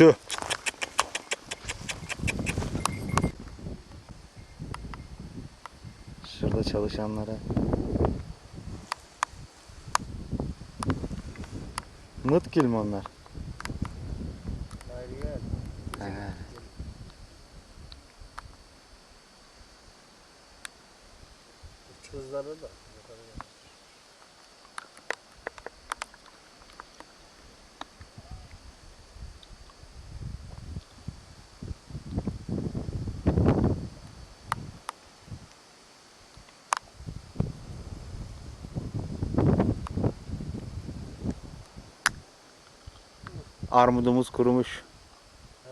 Şu. Şurada çalışanlara. Mıtkil mi onlar? Hayır. Kızları da. Armudumuz kurumuş. He.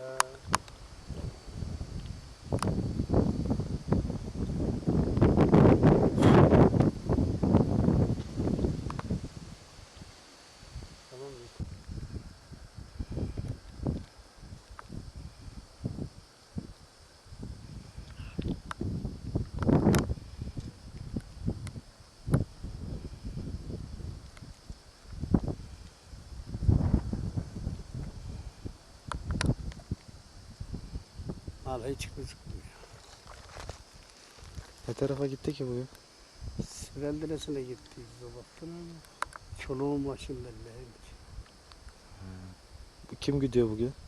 Vallahi hiç gözükmüyor. Ne tarafa gitti ki bugün? Sireldiresine gitti baktın ama. Çoluğun başında neymiş. Kim gidiyor bugün?